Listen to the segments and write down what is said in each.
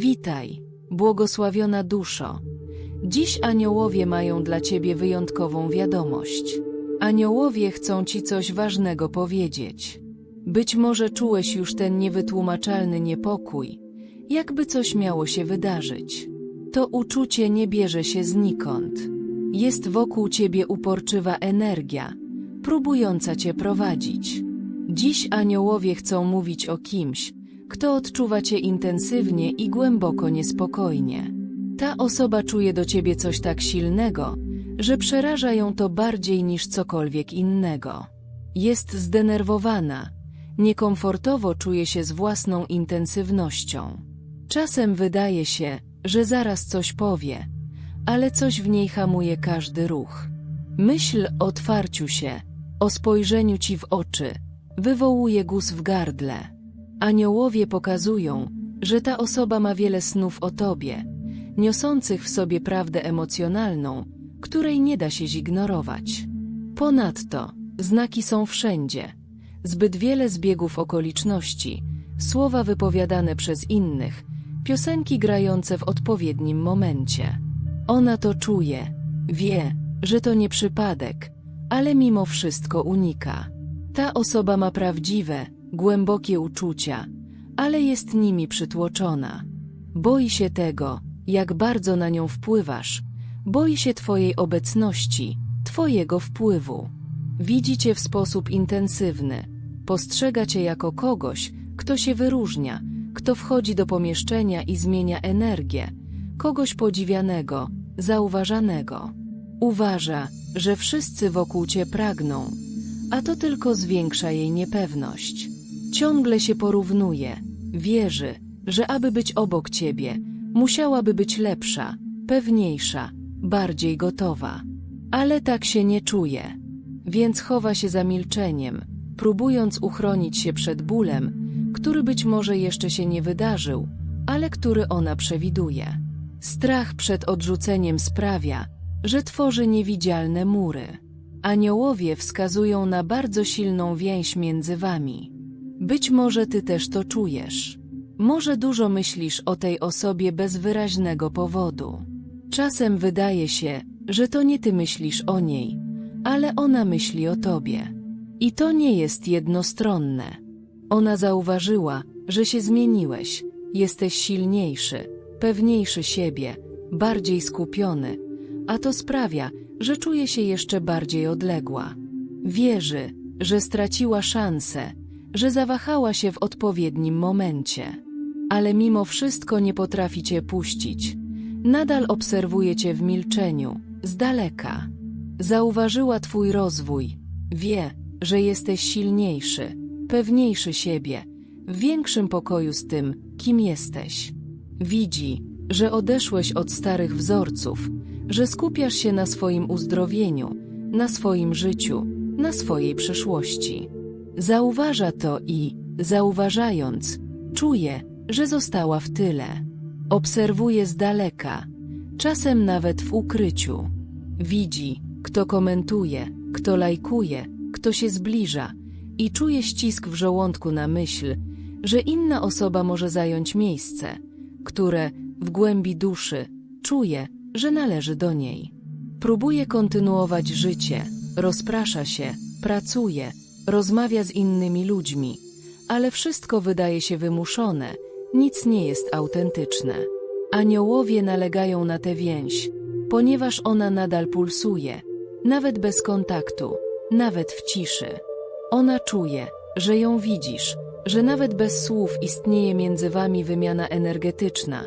Witaj, błogosławiona duszo. Dziś aniołowie mają dla ciebie wyjątkową wiadomość. Aniołowie chcą ci coś ważnego powiedzieć. Być może czułeś już ten niewytłumaczalny niepokój, jakby coś miało się wydarzyć. To uczucie nie bierze się znikąd. Jest wokół ciebie uporczywa energia, próbująca cię prowadzić. Dziś aniołowie chcą mówić o kimś, kto odczuwa cię intensywnie i głęboko niespokojnie. Ta osoba czuje do ciebie coś tak silnego, że przeraża ją to bardziej niż cokolwiek innego. Jest zdenerwowana, niekomfortowo czuje się z własną intensywnością. Czasem wydaje się, że zaraz coś powie, ale coś w niej hamuje każdy ruch. Myśl o otwarciu się, o spojrzeniu ci w oczy, wywołuje guz w gardle. Aniołowie pokazują, że ta osoba ma wiele snów o tobie, niosących w sobie prawdę emocjonalną, której nie da się zignorować. Ponadto, znaki są wszędzie. Zbyt wiele zbiegów okoliczności, słowa wypowiadane przez innych, piosenki grające w odpowiednim momencie. Ona to czuje, wie, że to nie przypadek, ale mimo wszystko unika. Ta osoba ma prawdziwe, głębokie uczucia, ale jest nimi przytłoczona. Boi się tego, jak bardzo na nią wpływasz, boi się Twojej obecności, Twojego wpływu. Widzi Cię w sposób intensywny, postrzega Cię jako kogoś, kto się wyróżnia, kto wchodzi do pomieszczenia i zmienia energię, kogoś podziwianego, zauważanego. Uważa, że wszyscy wokół Cię pragną, a to tylko zwiększa jej niepewność. Ciągle się porównuje, wierzy, że aby być obok Ciebie, musiałaby być lepsza, pewniejsza, bardziej gotowa. Ale tak się nie czuje, więc chowa się za milczeniem, próbując uchronić się przed bólem, który być może jeszcze się nie wydarzył, ale który ona przewiduje. Strach przed odrzuceniem sprawia, że tworzy niewidzialne mury. Aniołowie wskazują na bardzo silną więź między wami. Być może ty też to czujesz. Może dużo myślisz o tej osobie bez wyraźnego powodu. Czasem wydaje się, że to nie ty myślisz o niej, ale ona myśli o tobie. I to nie jest jednostronne. Ona zauważyła, że się zmieniłeś, jesteś silniejszy, pewniejszy siebie, bardziej skupiony, a to sprawia, że czuje się jeszcze bardziej odległa. Wierzy, że straciła szansę, że zawahała się w odpowiednim momencie. Ale mimo wszystko nie potrafi cię puścić. Nadal obserwuje cię w milczeniu, z daleka. Zauważyła twój rozwój, wie, że jesteś silniejszy, pewniejszy siebie, w większym pokoju z tym, kim jesteś. Widzi, że odeszłeś od starych wzorców, że skupiasz się na swoim uzdrowieniu, na swoim życiu, na swojej przyszłości. Zauważa to i, zauważając, czuje, że została w tyle. Obserwuje z daleka, czasem nawet w ukryciu. Widzi, kto komentuje, kto lajkuje, kto się zbliża i czuje ścisk w żołądku na myśl, że inna osoba może zająć miejsce, które w głębi duszy czuje, że należy do niej. Próbuje kontynuować życie, rozprasza się, pracuje, rozmawia z innymi ludźmi, ale wszystko wydaje się wymuszone, nic nie jest autentyczne. Aniołowie nalegają na tę więź, ponieważ ona nadal pulsuje, nawet bez kontaktu, nawet w ciszy. Ona czuje, że ją widzisz, że nawet bez słów istnieje między wami wymiana energetyczna,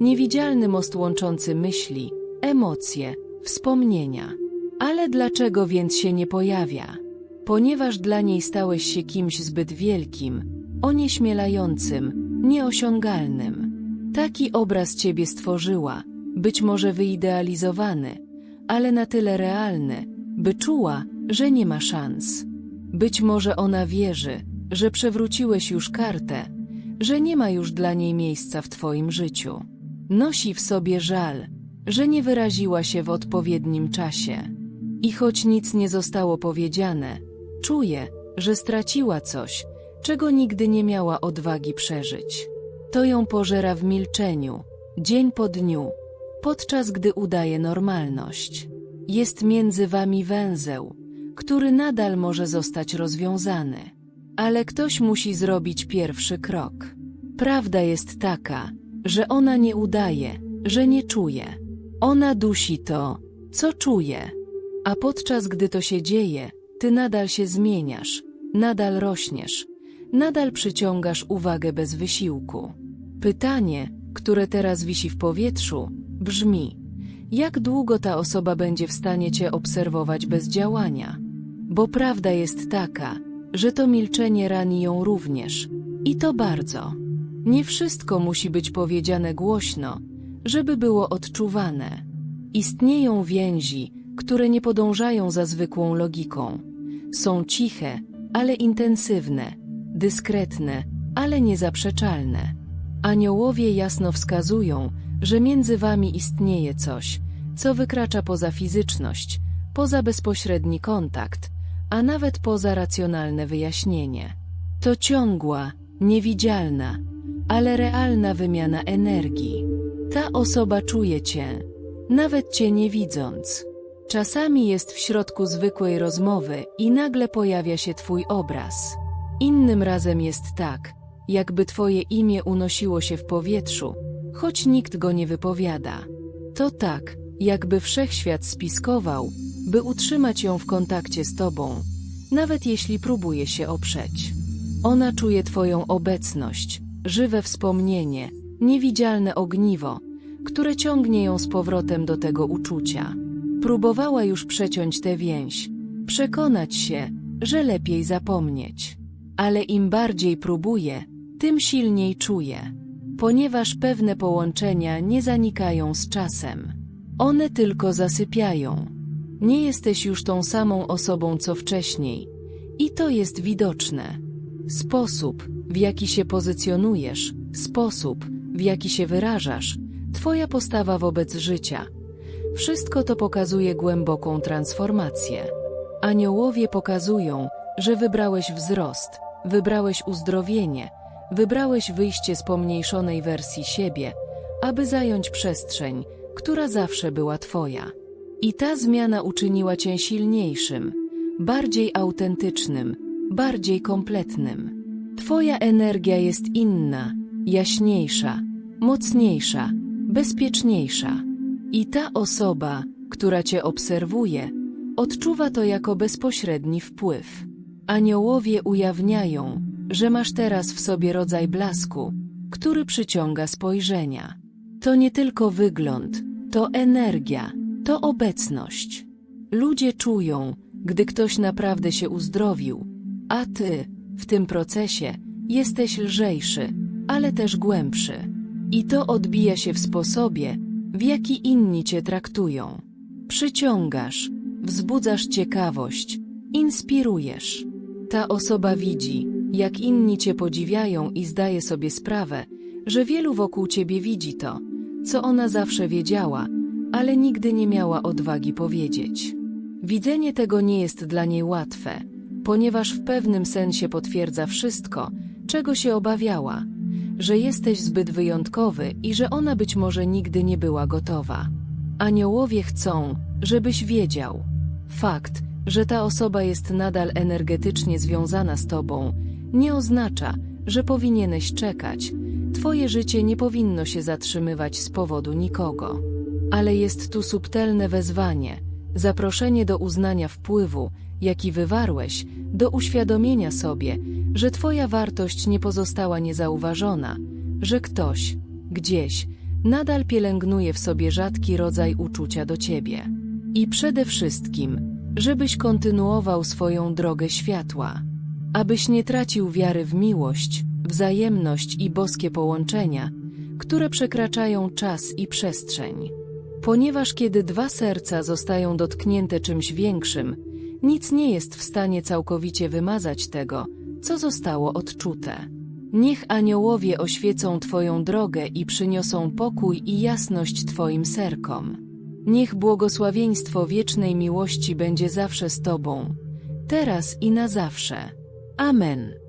niewidzialny most łączący myśli, emocje, wspomnienia. Ale dlaczego więc się nie pojawia? Ponieważ dla niej stałeś się kimś zbyt wielkim, onieśmielającym, nieosiągalnym. Taki obraz ciebie stworzyła, być może wyidealizowany, ale na tyle realny, by czuła, że nie ma szans. Być może ona wierzy, że przewróciłeś już kartę, że nie ma już dla niej miejsca w twoim życiu. Nosi w sobie żal, że nie wyraziła się w odpowiednim czasie. I choć nic nie zostało powiedziane, czuje, że straciła coś, czego nigdy nie miała odwagi przeżyć. to ją pożera w milczeniu, dzień po dniu, podczas gdy udaje normalność. Jest między wami węzeł, który nadal może zostać rozwiązany. Ale ktoś musi zrobić pierwszy krok. Prawda jest taka, że ona nie udaje, że nie czuje. Ona dusi to, co czuje. A podczas gdy to się dzieje, ty nadal się zmieniasz, nadal rośniesz, nadal przyciągasz uwagę bez wysiłku. Pytanie, które teraz wisi w powietrzu, brzmi: jak długo ta osoba będzie w stanie cię obserwować bez działania? Bo prawda jest taka, że to milczenie rani ją również. I to bardzo. Nie wszystko musi być powiedziane głośno, żeby było odczuwane. Istnieją więzi, które nie podążają za zwykłą logiką. Są ciche, ale intensywne, dyskretne, ale niezaprzeczalne. Aniołowie jasno wskazują, że między wami istnieje coś, co wykracza poza fizyczność, poza bezpośredni kontakt, a nawet poza racjonalne wyjaśnienie. To ciągła, niewidzialna, ale realna wymiana energii. Ta osoba czuje cię, nawet cię nie widząc. Czasami jest w środku zwykłej rozmowy i nagle pojawia się twój obraz. Innym razem jest tak, jakby twoje imię unosiło się w powietrzu, choć nikt go nie wypowiada. To tak, jakby wszechświat spiskował, by utrzymać ją w kontakcie z tobą, nawet jeśli próbuje się oprzeć. Ona czuje twoją obecność, żywe wspomnienie, niewidzialne ogniwo, które ciągnie ją z powrotem do tego uczucia. Próbowała już przeciąć tę więź, przekonać się, że lepiej zapomnieć. Ale im bardziej próbuje, tym silniej czuje, ponieważ pewne połączenia nie zanikają z czasem. One tylko zasypiają. Nie jesteś już tą samą osobą co wcześniej. I to jest widoczne. Sposób, w jaki się pozycjonujesz, sposób, w jaki się wyrażasz, Twoja postawa wobec życia. Wszystko to pokazuje głęboką transformację. Aniołowie pokazują, że wybrałeś wzrost, wybrałeś uzdrowienie, wybrałeś wyjście z pomniejszonej wersji siebie, aby zająć przestrzeń, która zawsze była Twoja. I ta zmiana uczyniła Cię silniejszym, bardziej autentycznym, bardziej kompletnym. Twoja energia jest inna, jaśniejsza, mocniejsza, bezpieczniejsza. I ta osoba, która Cię obserwuje, odczuwa to jako bezpośredni wpływ. Aniołowie ujawniają, że masz teraz w sobie rodzaj blasku, który przyciąga spojrzenia. To nie tylko wygląd, to energia, to obecność. Ludzie czują, gdy ktoś naprawdę się uzdrowił, a ty, w tym procesie, jesteś lżejszy, ale też głębszy. I to odbija się w sposobie, w jaki inni cię traktują. Przyciągasz, wzbudzasz ciekawość, inspirujesz. Ta osoba widzi, jak inni cię podziwiają i zdaje sobie sprawę, że wielu wokół ciebie widzi to, co ona zawsze wiedziała, ale nigdy nie miała odwagi powiedzieć. Widzenie tego nie jest dla niej łatwe, ponieważ w pewnym sensie potwierdza wszystko, czego się obawiała, że jesteś zbyt wyjątkowy i że ona być może nigdy nie była gotowa. Aniołowie chcą, żebyś wiedział. Fakt, że ta osoba jest nadal energetycznie związana z tobą, nie oznacza, że powinieneś czekać. Twoje życie nie powinno się zatrzymywać z powodu nikogo. Ale jest tu subtelne wezwanie, zaproszenie do uznania wpływu, jaki wywarłeś, do uświadomienia sobie, że Twoja wartość nie pozostała niezauważona, że ktoś, gdzieś, nadal pielęgnuje w sobie rzadki rodzaj uczucia do Ciebie. I przede wszystkim, żebyś kontynuował swoją drogę światła, abyś nie tracił wiary w miłość, wzajemność i boskie połączenia, które przekraczają czas i przestrzeń. Ponieważ kiedy dwa serca zostają dotknięte czymś większym, nic nie jest w stanie całkowicie wymazać tego, co zostało odczute. Niech aniołowie oświecą Twoją drogę i przyniosą pokój i jasność Twoim serkom. Niech błogosławieństwo wiecznej miłości będzie zawsze z Tobą, teraz i na zawsze. Amen.